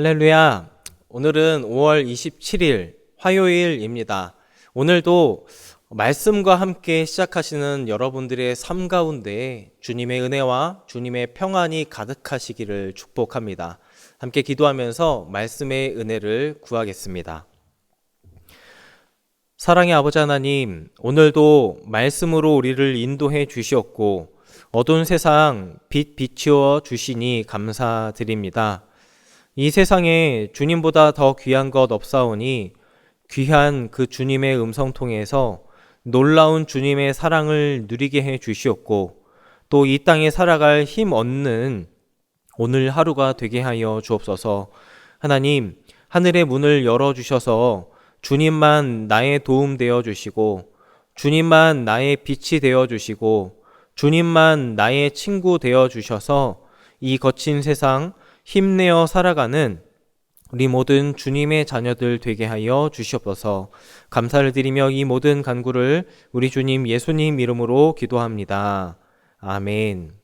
할렐루야. 오늘은 5월 27일 화요일입니다. 오늘도 말씀과 함께 시작하시는 여러분들의 삶 가운데 주님의 은혜와 주님의 평안이 가득하시기를 축복합니다. 함께 기도하면서 말씀의 은혜를 구하겠습니다. 사랑의 아버지 하나님, 오늘도 말씀으로 우리를 인도해 주시었고, 어두운 세상 빛 비추어 주시니 감사드립니다. 이 세상에 주님보다 더 귀한 것 없사오니 귀한 그 주님의 음성 통해서 놀라운 주님의 사랑을 누리게 해 주시었고 또 이 땅에 살아갈 힘 얻는 오늘 하루가 되게 하여 주옵소서. 하나님, 하늘의 문을 열어 주셔서 주님만 나의 도움 되어 주시고 주님만 나의 빛이 되어 주시고 주님만 나의 친구 되어 주셔서 이 거친 세상 힘내어 살아가는 우리 모든 주님의 자녀들 되게 하여 주시옵소서 감사를 드리며 이 모든 간구를 우리 주님 예수님 이름으로 기도합니다. 아멘.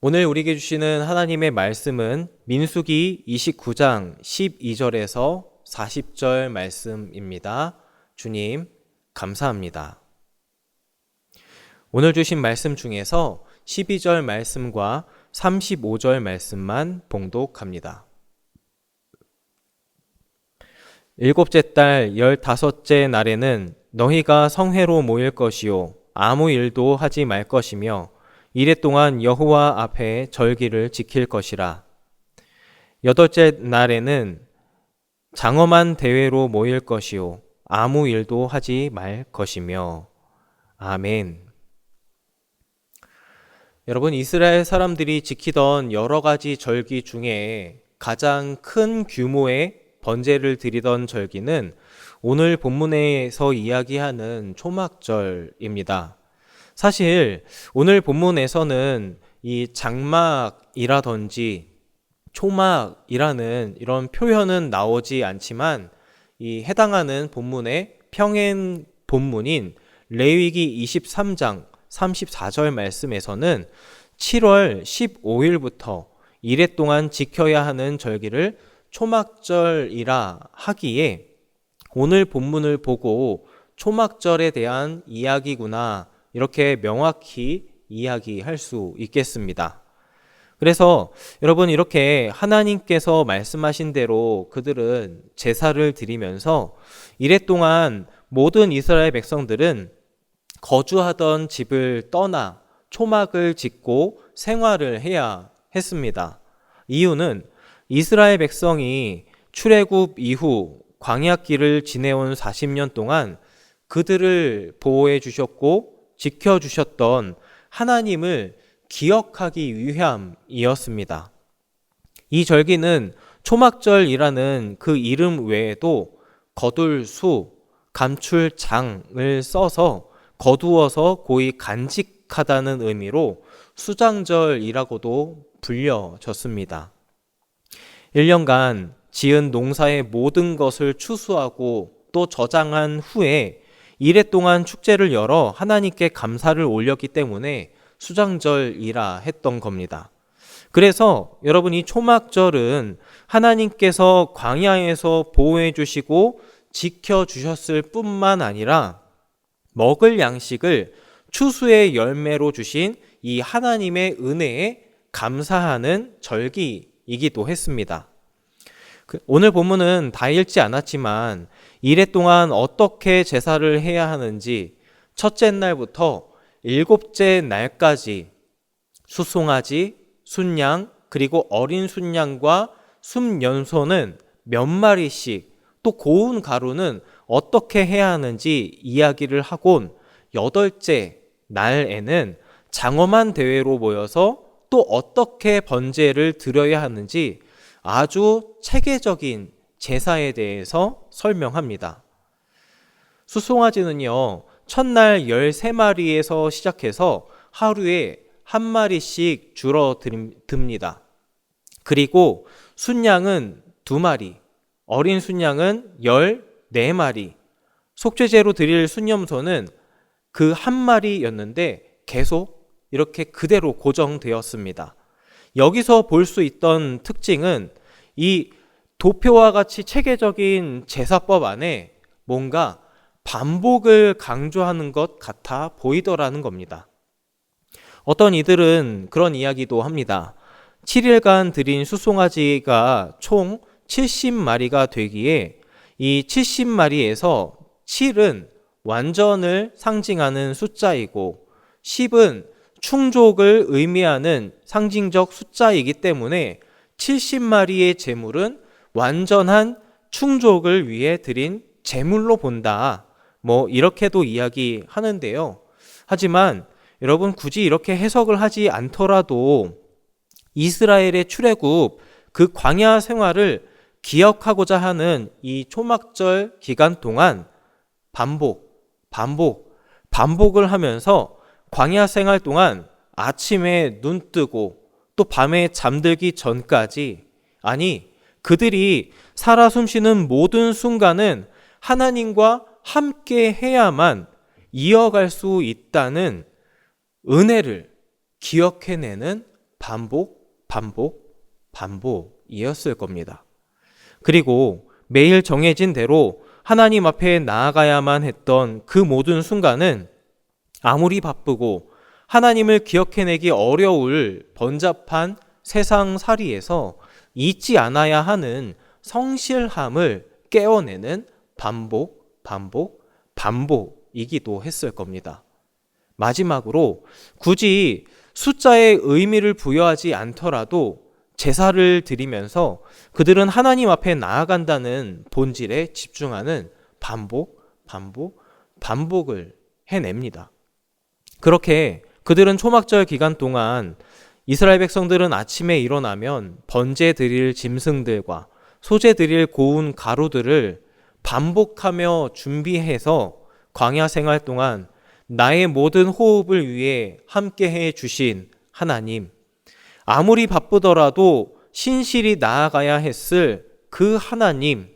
오늘 우리에게 주시는 하나님의 말씀은 민수기 29장 12절에서 40절 말씀입니다. 주님, 감사합니다. 오늘 주신 말씀 중에서 12절 말씀과 35절 말씀만 봉독합니다. 일곱째 달 열다섯째 날에는 너희가 성회로 모일 것이요 아무 일도 하지 말 것이며 이래 동안 여호와 앞에 절기를 지킬 것이라. 여덟째 날에는 장엄한 대회로 모일 것이요 아무 일도 하지 말 것이며 아멘. 여러분 이스라엘 사람들이 지키던 여러 가지 절기 중에 가장 큰 규모의 번제를 드리던 절기는 오늘 본문에서 이야기하는 초막절입니다. 사실 오늘 본문에서는 이 장막이라든지 초막이라는 이런 표현은 나오지 않지만 이 해당하는 본문의 평행 본문인 레위기 23장 34절 말씀에서는 7월 15일부터 이래 동안 지켜야 하는 절기를 초막절이라 하기에 오늘 본문을 보고 초막절에 대한 이야기구나 이렇게 명확히 이야기할 수 있겠습니다. 그래서 여러분 이렇게 하나님께서 말씀하신 대로 그들은 제사를 드리면서 이래 동안 모든 이스라엘 백성들은 거주하던 집을 떠나 초막을 짓고 생활을 해야 했습니다. 이유는 이스라엘 백성이 출애굽 이후 광야길을 지내온 40년 동안 그들을 보호해 주셨고 지켜 주셨던 하나님을 기억하기 위함이었습니다. 이 절기는 초막절이라는 그 이름 외에도 거둘 수, 감출 장을 써서 거두어서 고이 간직하다는 의미로 수장절이라고도 불려졌습니다. 1년간 지은 농사의 모든 것을 추수하고 또 저장한 후에 이래 동안 축제를 열어 하나님께 감사를 올렸기 때문에 수장절이라 했던 겁니다. 그래서 여러분 이 초막절은 하나님께서 광야에서 보호해 주시고 지켜 주셨을 뿐만 아니라 먹을 양식을 추수의 열매로 주신 이 하나님의 은혜에 감사하는 절기이기도 했습니다. 그 오늘 본문은 다 읽지 않았지만 이래 동안 어떻게 제사를 해야 하는지 첫째 날부터 일곱째 날까지 수송아지, 순양, 그리고 어린 순양과 순연소는 몇 마리씩 또 고운 가루는 어떻게 해야 하는지 이야기를 하곤 여덟째 날에는 장엄한 대회로 모여서 또 어떻게 번제를 드려야 하는지 아주 체계적인 제사에 대해서 설명합니다. 수송아지는요, 첫날 13마리에서 시작해서 하루에 한 마리씩 줄어듭니다. 그리고 순양은 두 마리, 어린 순양은 14마리, 속죄제로 드릴 순념소는 그 한 마리였는데 계속 이렇게 그대로 고정되었습니다. 여기서 볼 수 있던 특징은 이 도표와 같이 체계적인 제사법 안에 뭔가 반복을 강조하는 것 같아 보이더라는 겁니다. 어떤 이들은 그런 이야기도 합니다. 7일간 드린 수송아지가 총 70마리가 되기에 이 70마리에서 7은 완전을 상징하는 숫자이고 10은 충족을 의미하는 상징적 숫자이기 때문에 70마리의 제물은 완전한 충족을 위해 드린 제물로 본다. 뭐 이렇게도 이야기하는데요. 하지만 여러분 굳이 이렇게 해석을 하지 않더라도 이스라엘의 출애굽 그 광야 생활을 기억하고자 하는 이 초막절 기간 동안 반복, 반복, 반복을 하면서 광야 생활 동안 아침에 눈 뜨고 또 밤에 잠들기 전까지 아니 그들이 살아 숨쉬는 모든 순간은 하나님과 함께 해야만 이어갈 수 있다는 은혜를 기억해내는 반복, 반복, 반복이었을 겁니다. 그리고 매일 정해진 대로 하나님 앞에 나아가야만 했던 그 모든 순간은 아무리 바쁘고 하나님을 기억해내기 어려울 번잡한 세상 살이에서 잊지 않아야 하는 성실함을 깨어내는 반복, 반복, 반복이기도 했을 겁니다. 마지막으로 굳이 숫자의 의미를 부여하지 않더라도 제사를 드리면서 그들은 하나님 앞에 나아간다는 본질에 집중하는 반복, 반복, 반복을 해냅니다. 그렇게 그들은 초막절 기간 동안 이스라엘 백성들은 아침에 일어나면 번제 드릴 짐승들과 소재 드릴 고운 가루들을 반복하며 준비해서 광야 생활 동안 나의 모든 호흡을 위해 함께 해 주신 하나님, 아무리 바쁘더라도 신실히 나아가야 했을 그 하나님,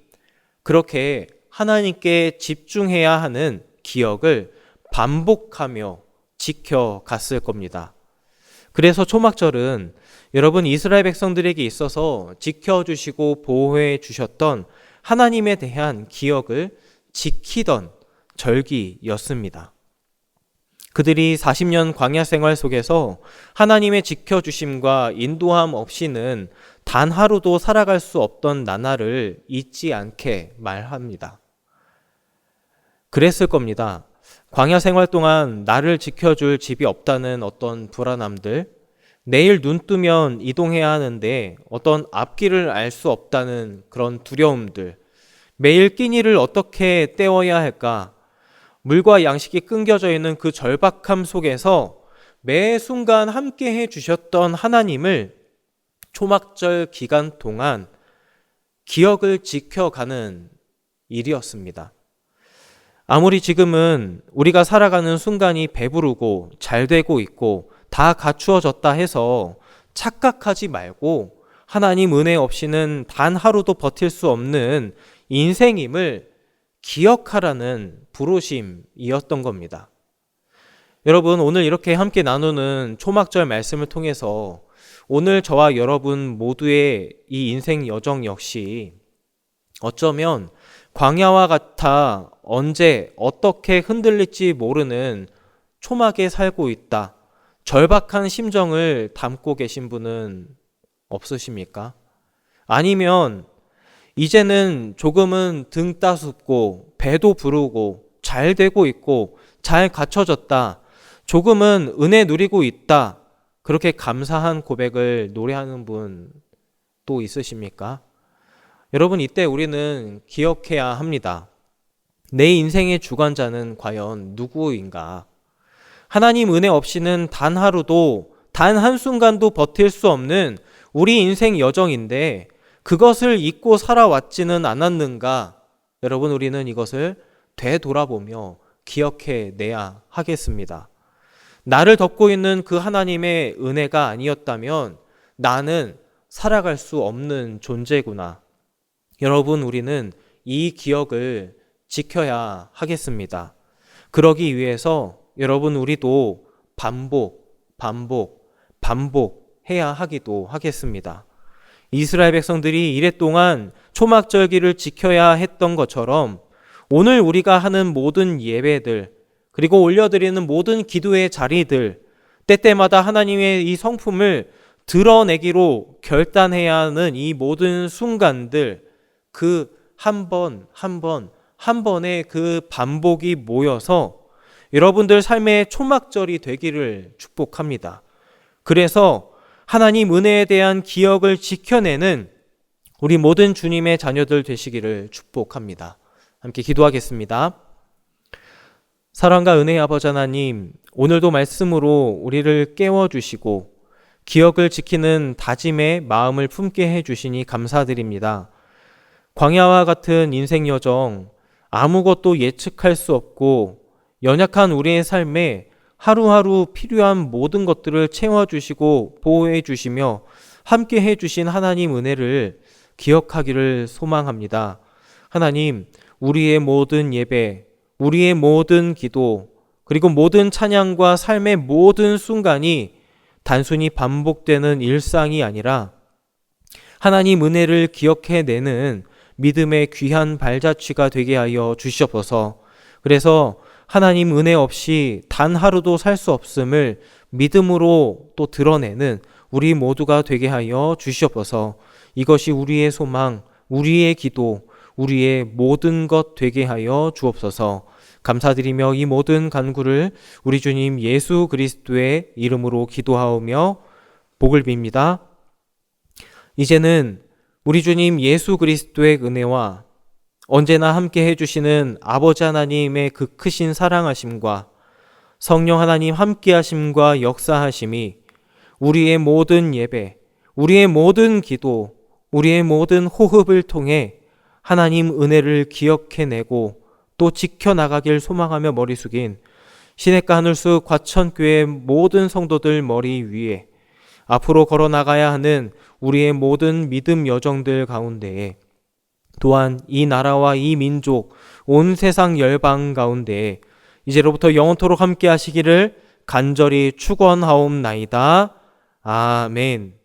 그렇게 하나님께 집중해야 하는 기억을 반복하며 지켜갔을 겁니다. 그래서 초막절은 여러분 이스라엘 백성들에게 있어서 지켜주시고 보호해 주셨던 하나님에 대한 기억을 지키던 절기였습니다. 그들이 40년 광야 생활 속에서 하나님의 지켜주심과 인도함 없이는 단 하루도 살아갈 수 없던 나날을 잊지 않게 말합니다. 그랬을 겁니다. 광야 생활 동안 나를 지켜줄 집이 없다는 어떤 불안함들, 내일 눈 뜨면 이동해야 하는데 어떤 앞길을 알 수 없다는 그런 두려움들, 매일 끼니를 어떻게 때워야 할까, 물과 양식이 끊겨져 있는 그 절박함 속에서 매 순간 함께 해 주셨던 하나님을 초막절 기간 동안 기억을 지켜가는 일이었습니다. 아무리 지금은 우리가 살아가는 순간이 배부르고 잘 되고 있고 다 갖추어졌다 해서 착각하지 말고 하나님 은혜 없이는 단 하루도 버틸 수 없는 인생임을 기억하라는 부르심이었던 겁니다. 여러분, 오늘 이렇게 함께 나누는 초막절 말씀을 통해서 오늘 저와 여러분 모두의 이 인생 여정 역시 어쩌면 광야와 같아 언제 어떻게 흔들릴지 모르는 초막에 살고 있다. 절박한 심정을 담고 계신 분은 없으십니까? 아니면 이제는 조금은 등 따숩고 배도 부르고 잘 되고 있고 잘 갖춰졌다. 조금은 은혜 누리고 있다. 그렇게 감사한 고백을 노래하는 분 또 있으십니까? 여러분, 이때 우리는 기억해야 합니다. 내 인생의 주관자는 과연 누구인가? 하나님 은혜 없이는 단 하루도, 단 한순간도 버틸 수 없는 우리 인생 여정인데 그것을 잊고 살아왔지는 않았는가? 여러분, 우리는 이것을 되돌아보며 기억해 내야 하겠습니다. 나를 덮고 있는 그 하나님의 은혜가 아니었다면 나는 살아갈 수 없는 존재구나. 여러분, 우리는 이 기억을 지켜야 하겠습니다. 그러기 위해서 여러분, 우리도 반복, 반복, 반복 해야 하기도 하겠습니다. 이스라엘 백성들이 이랫동안 초막절기를 지켜야 했던 것처럼 오늘 우리가 하는 모든 예배들, 그리고 올려드리는 모든 기도의 자리들, 때때마다 하나님의 이 성품을 드러내기로 결단해야 하는 이 모든 순간들, 그 한 번, 한 번, 한 번의 그 반복이 모여서 여러분들 삶의 초막절이 되기를 축복합니다. 그래서 하나님 은혜에 대한 기억을 지켜내는 우리 모든 주님의 자녀들 되시기를 축복합니다. 함께 기도하겠습니다. 사랑과 은혜의 아버지 하나님, 오늘도 말씀으로 우리를 깨워주시고 기억을 지키는 다짐의 마음을 품게 해주시니 감사드립니다. 광야와 같은 인생 여정, 아무것도 예측할 수 없고 연약한 우리의 삶에 하루하루 필요한 모든 것들을 채워주시고 보호해 주시며 함께 해 주신 하나님 은혜를 기억하기를 소망합니다. 하나님, 우리의 모든 예배, 우리의 모든 기도, 그리고 모든 찬양과 삶의 모든 순간이 단순히 반복되는 일상이 아니라 하나님 은혜를 기억해내는 믿음의 귀한 발자취가 되게 하여 주시옵소서. 그래서 하나님 은혜 없이 단 하루도 살 수 없음을 믿음으로 또 드러내는 우리 모두가 되게 하여 주시옵소서. 이것이 우리의 소망, 우리의 기도, 우리의 모든 것 되게 하여 주옵소서. 감사드리며 이 모든 간구를 우리 주님 예수 그리스도의 이름으로 기도하오며 복을 빕니다. 이제는 우리 주님 예수 그리스도의 은혜와 언제나 함께 해주시는 아버지 하나님의 그 크신 사랑하심과 성령 하나님 함께하심과 역사하심이 우리의 모든 예배, 우리의 모든 기도, 우리의 모든 호흡을 통해 하나님 은혜를 기억해내고 또 지켜나가길 소망하며 머리 숙인 시냇가 하늘수 과천교회 모든 성도들 머리 위에 앞으로 걸어 나가야 하는 우리의 모든 믿음 여정들 가운데에 또한 이 나라와 이 민족 온 세상 열방 가운데에 이제로부터 영원토록 함께 하시기를 간절히 축원하옵나이다. 아멘.